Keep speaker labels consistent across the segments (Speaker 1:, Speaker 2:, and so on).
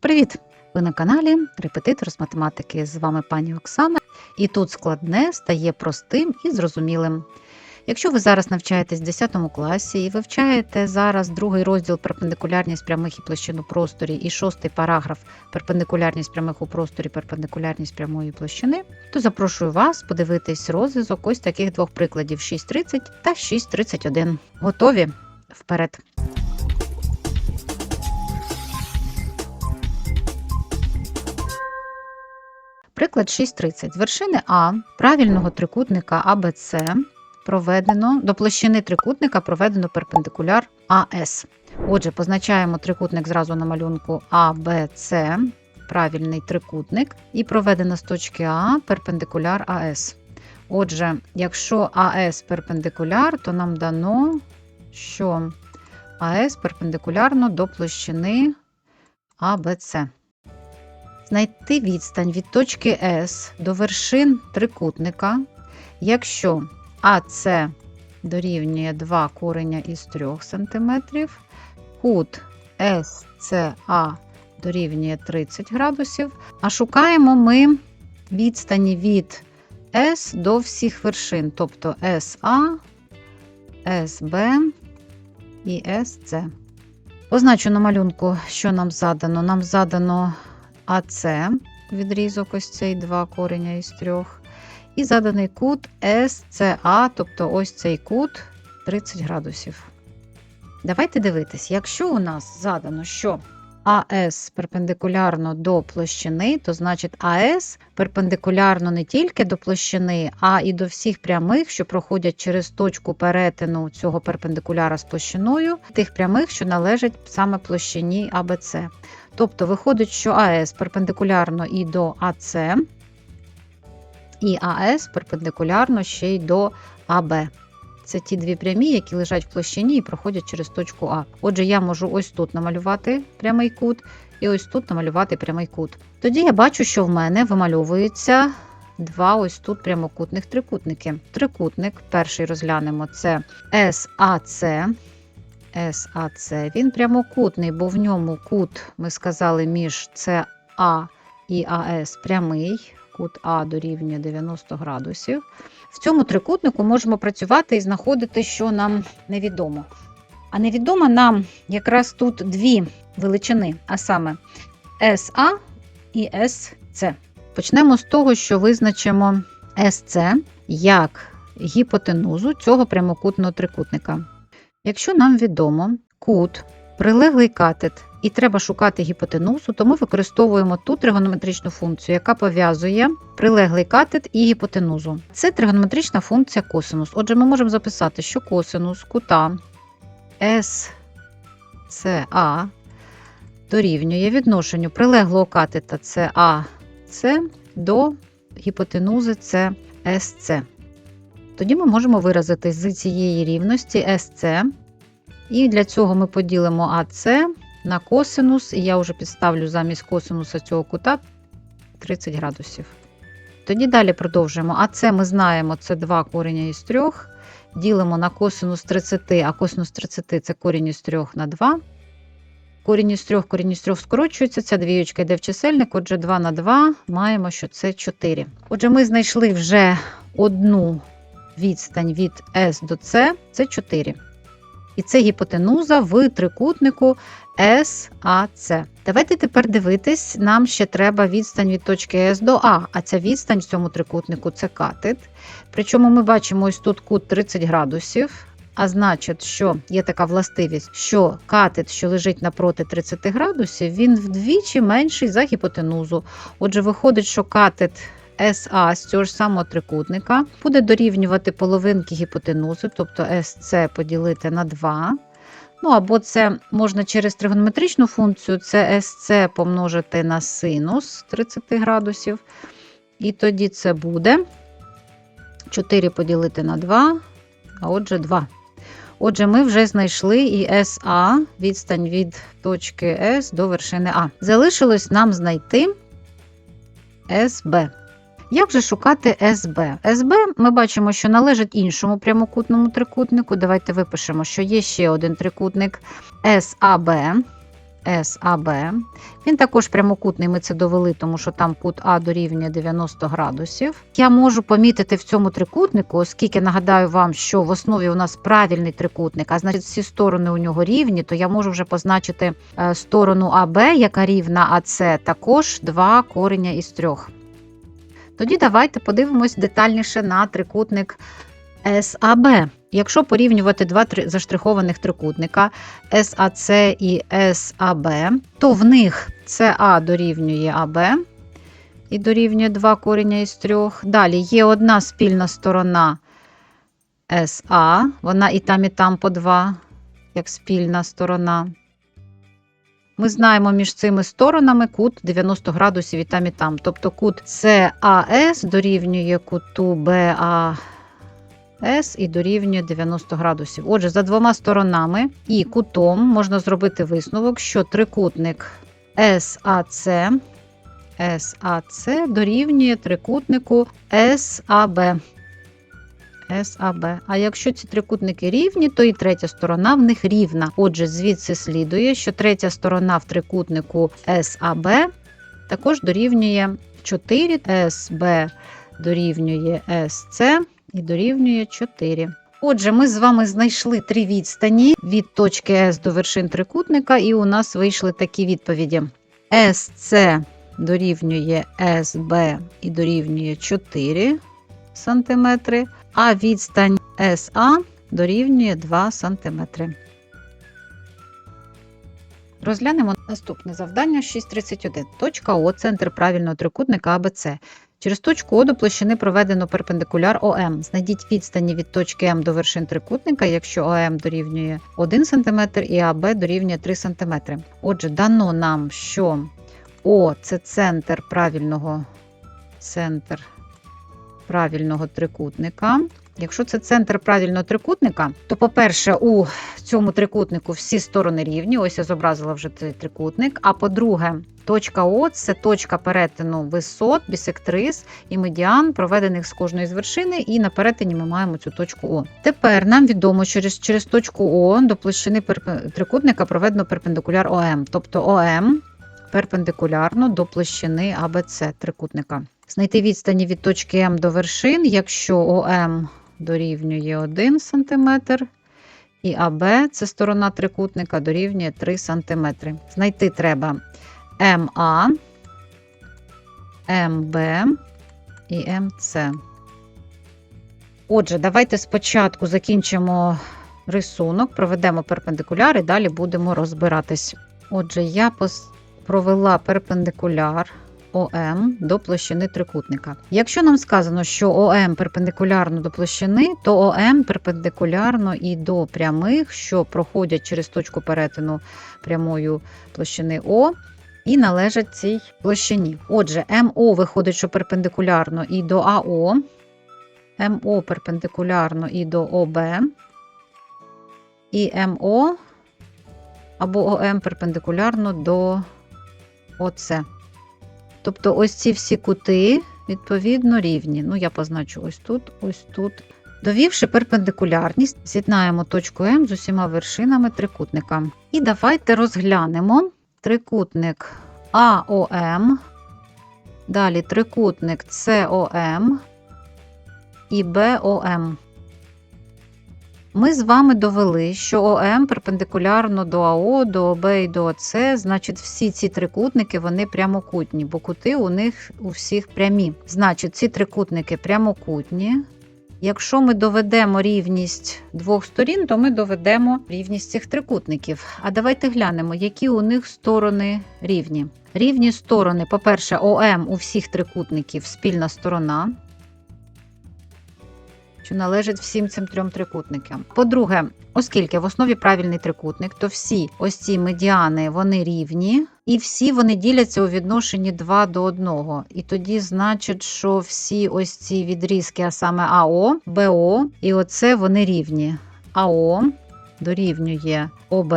Speaker 1: Привіт! Ви на каналі Репетитор з математики. З вами пані Оксана. І тут складне стає простим і зрозумілим. Якщо ви зараз навчаєтесь в 10 класі і вивчаєте зараз другий розділ перпендикулярність прямих і площин у просторі, і шостий параграф перпендикулярність прямих у просторі, перпендикулярність прямої площини, то запрошую вас подивитись розв'язок ось таких двох прикладів: 6.30 та 6.31. Готові? Вперед! Приклад 6.30. З вершини А правильного трикутника АБЦ проведено до площини трикутника проведено перпендикуляр АС. Отже, позначаємо трикутник зразу на малюнку АБЦ, правильний трикутник, і проведено з точки А перпендикуляр АС. Отже, якщо АС перпендикуляр, то нам дано, що АС перпендикулярно до площини АБЦ. Знайти відстань від точки С до вершин трикутника, якщо АС дорівнює 2 кореня із 3 см, кут SCA дорівнює 30 градусів, а шукаємо ми відстані від С до всіх вершин, тобто SA, SB і SC. Позначу на малюнку, що нам задано. Нам задано АС, відрізок ось цей 2 кореня із 3. І заданий кут SCA, тобто ось цей кут 30 градусів. Давайте дивитись, якщо у нас задано, що АС перпендикулярно до площини, то значить АС перпендикулярно не тільки до площини, а і до всіх прямих, що проходять через точку перетину цього перпендикуляра з площиною, тих прямих, що належать саме площині АБЦ. Тобто виходить, що АС перпендикулярно і до АС, і АС перпендикулярно ще й до АБ. Це ті дві прямі, які лежать в площині і проходять через точку А. Отже, я можу ось тут намалювати прямий кут, і ось тут намалювати прямий кут. Тоді я бачу, що в мене вимальовується два ось тут прямокутних трикутники. Трикутник, перший розглянемо, це SAC. SAC. Він прямокутний, бо в ньому кут, ми сказали, між СА і АС прямий. Кут А дорівнює 90 градусів. В цьому трикутнику можемо працювати і знаходити, що нам невідомо. А невідомо нам якраз тут дві величини, а саме SA і SC. Почнемо з того, що визначимо SC як гіпотенузу цього прямокутного трикутника. Якщо нам відомо кут, прилеглий катет, і треба шукати гіпотенузу, то ми використовуємо ту тригонометричну функцію, яка пов'язує прилеглий катет і гіпотенузу. Це тригонометрична функція косинус. Отже, ми можемо записати, що косинус кута SCA дорівнює відношенню прилеглого катета CAC до гіпотенузи CSC. Тоді ми можемо виразити з цієї рівності SC. І для цього ми поділимо АС на косинус, і я вже підставлю замість косинуса цього кута 30 градусів. Тоді далі продовжуємо. АС ми знаємо, це 2 кореня із 3. Ділимо на косинус 30, а косинус 30 це корінь із 3 на 2. Корінь із 3, корінь із 3 скорочується, ця двієчка йде в чисельник, отже, 2 на 2 маємо, що це 4. Отже, ми знайшли вже одну відстань від S до C, це 4. І це гіпотенуза в трикутнику SAC. Давайте тепер дивитись, нам ще треба відстань від точки S до А, а ця відстань в цьому трикутнику це катет. Причому ми бачимо ось тут кут 30 градусів. А значить, що є така властивість, що катет, що лежить напроти 30 градусів, він вдвічі менший за гіпотенузу. Отже, виходить, що катет SA з цього ж самого трикутника буде дорівнювати половинки гіпотенузи, тобто SC поділити на 2. Ну, або це можна через тригонометричну функцію, це SC помножити на синус 30 градусів. І тоді це буде 4 поділити на 2, а отже 2. Отже, ми вже знайшли і SA, відстань від точки S до вершини А. Залишилось нам знайти SB. Як же шукати СБ? СБ ми бачимо, що належить іншому прямокутному трикутнику. Давайте випишемо, що є ще один трикутник САБ. САБ. Він також прямокутний, ми це довели, тому що там кут А дорівнює 90 градусів. Я можу помітити в цьому трикутнику, оскільки нагадаю вам, що в основі у нас правильний трикутник, а значить всі сторони у нього рівні, то я можу вже позначити е, сторону АБ, яка рівна АС, також два кореня із трьох. Тоді давайте подивимось детальніше на трикутник САБ. Якщо порівнювати два заштрихованих трикутника САЦ і САБ, то в них СА дорівнює АБ і дорівнює 2 корення із 3. Далі є одна спільна сторона СА, вона і там, і там по 2, як спільна сторона. Ми знаємо між цими сторонами кут 90 градусів і там, і там. Тобто кут САС дорівнює куту БАС і дорівнює 90 градусів. Отже, за двома сторонами і кутом можна зробити висновок, що трикутник САЦ САЦ дорівнює трикутнику САБ. САБ. А якщо ці трикутники рівні, то і третя сторона в них рівна. Отже, звідси слідує, що третя сторона в трикутнику САБ також дорівнює 4, СБ дорівнює СЦ і дорівнює 4. Отже, ми з вами знайшли три відстані від точки С до вершин трикутника, і у нас вийшли такі відповіді: СЦ дорівнює СБ і дорівнює 4 см, а відстань СА дорівнює 2 см. Розглянемо наступне завдання 6.31. Точка О, центр правильного трикутника АБЦ. Через точку О до площини проведено перпендикуляр ОМ. Знайдіть відстані від точки М до вершин трикутника, якщо ОМ дорівнює 1 см і АБ дорівнює 3 см. Отже, дано нам, що О це центр правильного центр правильного трикутника. Якщо це центр правильного трикутника, то, по-перше, у цьому трикутнику всі сторони рівні. Ось я зобразила вже цей трикутник. А по-друге, точка О це точка перетину висот, бісектрис і медіан, проведених з кожної з вершини, і на перетині ми маємо цю точку О. Тепер нам відомо, що через, через точку О до площини трикутника проведено перпендикуляр ОМ, тобто ОМ перпендикулярно до площини АБЦ трикутника. Знайти відстані від точки М до вершин, якщо ОМ дорівнює 1 см, і АБ це сторона трикутника дорівнює 3 см. Знайти треба МА, МБ і МЦ. Отже, давайте спочатку закінчимо рисунок, проведемо перпендикуляр і далі будемо розбиратись. Отже, я провела перпендикуляр ОМ до площини трикутника. Якщо нам сказано, що ОМ перпендикулярно до площини, то ОМ перпендикулярно і до прямих, що проходять через точку перетину прямою площини О. І належать цій площині. Отже, МО виходить, що перпендикулярно і до АО, МО перпендикулярно і до ОБ, і МО або ОМ перпендикулярно до ОЦ. Тобто ось ці всі кути, відповідно, рівні. Ну, я позначу ось тут, ось тут. Довівши перпендикулярність, з'єднаємо точку М з усіма вершинами трикутника. І давайте розглянемо трикутник АОМ, далі трикутник СОМ і БОМ. Ми з вами довели, що ОМ перпендикулярно до АО, до ОБ і до ОЦ, значить, всі ці трикутники вони прямокутні, бо кути у них у всіх прямі. Значить, ці трикутники прямокутні. Якщо ми доведемо рівність двох сторін, то ми доведемо рівність цих трикутників. А давайте глянемо, які у них сторони рівні. Рівні сторони, по-перше, ОМ у всіх трикутників спільна сторона що належить всім цим трьом трикутникам. По-друге, оскільки в основі правильний трикутник, то всі ось ці медіани вони рівні, і всі вони діляться у відношенні 2 до 1. І тоді значить, що всі ось ці відрізки, а саме АО, БО і оце вони рівні. АО дорівнює ОБ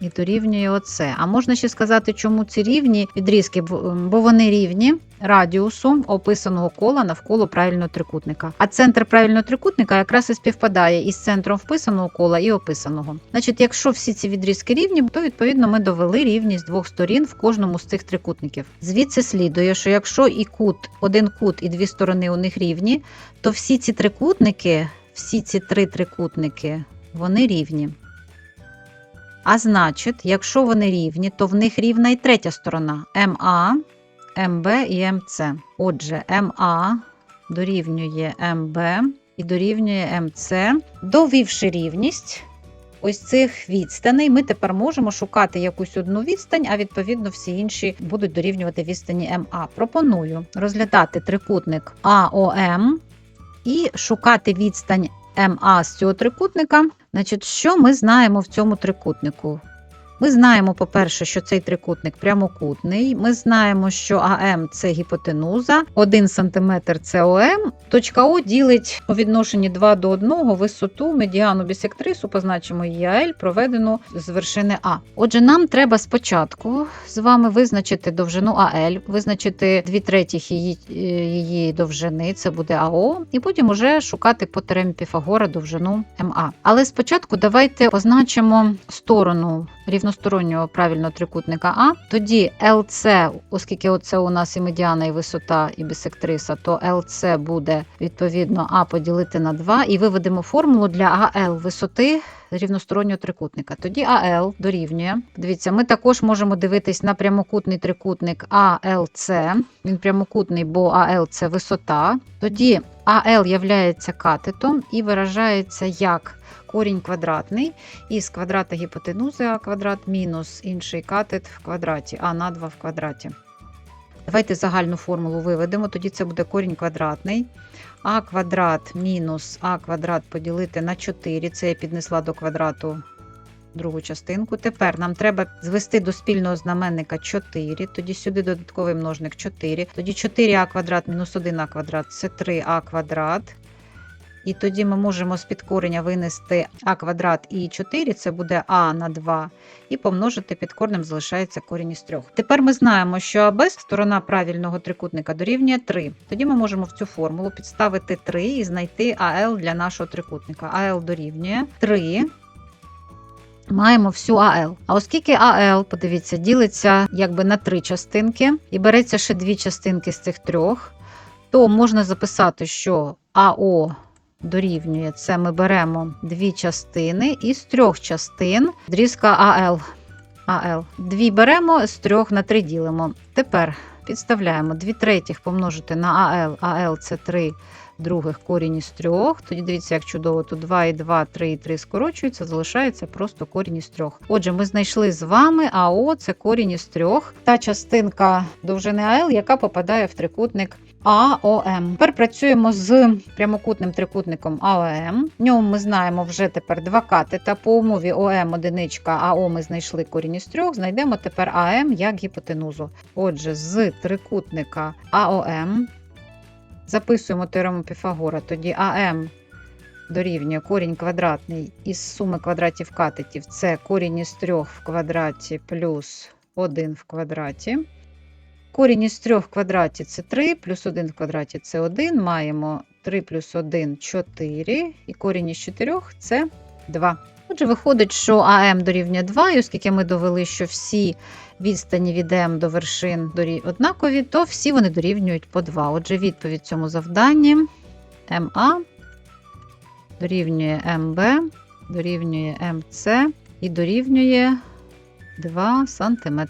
Speaker 1: і дорівнює оце. А можна ще сказати, чому ці рівні відрізки, бо бо вони рівні радіусу описаного кола навколо правильного трикутника. А центр правильного трикутника якраз і співпадає із центром вписаного кола і описаного. Значить, якщо всі ці відрізки рівні, то відповідно ми довели рівність двох сторін в кожному з цих трикутників. Звідси слідує, що якщо і кут, один кут і дві сторони у них рівні, то всі ці трикутники, всі ці три трикутники, вони рівні. А значить, якщо вони рівні, то в них рівна і третя сторона МА, МБ і МЦ. Отже, МА дорівнює МБ і дорівнює МЦ. Довівши рівність ось цих відстаней, ми тепер можемо шукати якусь одну відстань, а відповідно всі інші будуть дорівнювати відстані МА. Пропоную розглядати трикутник АОМ і шукати відстань МА з цього трикутника. Значить, що ми знаємо в цьому трикутнику? Ми знаємо, по-перше, що цей трикутник прямокутний. Ми знаємо, що АМ це гіпотенуза, 1 см це ОМ. Точка О ділить у відношенні 2 до 1 висоту медіану бісектрису, позначимо її АЛ, проведену з вершини А. Отже, нам треба спочатку з вами визначити довжину АЛ, визначити 2 третіх її, її довжини, це буде АО, і потім уже шукати по теоремі Піфагора довжину МА. Але спочатку давайте позначимо сторону рівностороннього правильного трикутника А. Тоді ЛЦ, оскільки це у нас і медіана, і висота, і бісектриса, то ЛЦ буде відповідно А поділити на 2 і виведемо формулу для АЛ висоти рівностороннього трикутника. Тоді АЛ дорівнює. Дивіться, ми також можемо дивитись на прямокутний трикутник АЛЦ. Він прямокутний, бо АЛ це висота. Тоді АЛ являється катетом і виражається як корінь квадратний із квадрата гіпотенузи А квадрат мінус інший катет в квадраті А на 2 в квадраті. Давайте загальну формулу виведемо, тоді це буде корінь квадратний. А квадрат мінус А квадрат поділити на 4. Це я піднесла до квадрату другу частинку. Тепер нам треба звести до спільного знаменника 4. Тоді сюди додатковий множник 4. Тоді 4а квадрат мінус 1а квадрат це 3а квадрат. І тоді ми можемо з підкорення винести а квадрат і 4, це буде а на 2, і помножити під корнем залишається корінь із 3. Тепер ми знаємо, що АБ сторона правильного трикутника дорівнює 3. Тоді ми можемо в цю формулу підставити 3 і знайти АЛ для нашого трикутника. АЛ дорівнює 3. Маємо всю АЛ. А оскільки АЛ, подивіться, ділиться якби на три частинки, і береться ще дві частинки з цих трьох, то можна записати, що АО дорівнює це ми беремо дві частини із трьох частин дрізка АЛ. АЛ. Дві беремо, з трьох на три ділимо. Тепер підставляємо 2 третіх помножити на АЛ. АЛ це 3 других корінь із трьох. Тоді дивіться, як чудово, тут 2 і 2, 3 і 3 скорочуються, залишається просто корінь із трьох. Отже, ми знайшли з вами АО це корінь із трьох. Та частинка довжини АЛ, яка попадає в трикутник АОМ. Тепер працюємо з прямокутним трикутником АОМ. В ньому ми знаємо вже тепер два катета. По умові ОМ одиничка, АО ми знайшли корінь із трьох. Знайдемо тепер АМ як гіпотенузу. Отже, з трикутника АОМ записуємо теорему Піфагора. Тоді АМ дорівнює корінь квадратний із суми квадратів катетів. Це корінь із трьох в квадраті плюс 1 в квадраті. Корінь із 3 в квадраті це 3, плюс 1 в квадраті це 1. Маємо 3 плюс 1 4, і корінь із 4 це 2. Отже, виходить, що АМ дорівнює 2, і оскільки ми довели, що всі відстані від М до вершин однакові, то всі вони дорівнюють по 2. Отже, відповідь цьому завданні МА дорівнює МБ, дорівнює МЦ і дорівнює 2 см.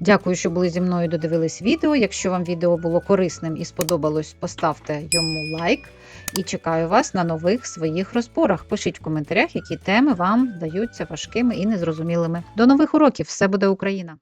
Speaker 1: Дякую, що були зі мною. Додивились відео. Якщо вам відео було корисним і сподобалось, поставте йому лайк. І чекаю вас на нових своїх розборах. Пишіть в коментарях, які теми вам здаються важкими і незрозумілими. До нових уроків! Все буде Україна!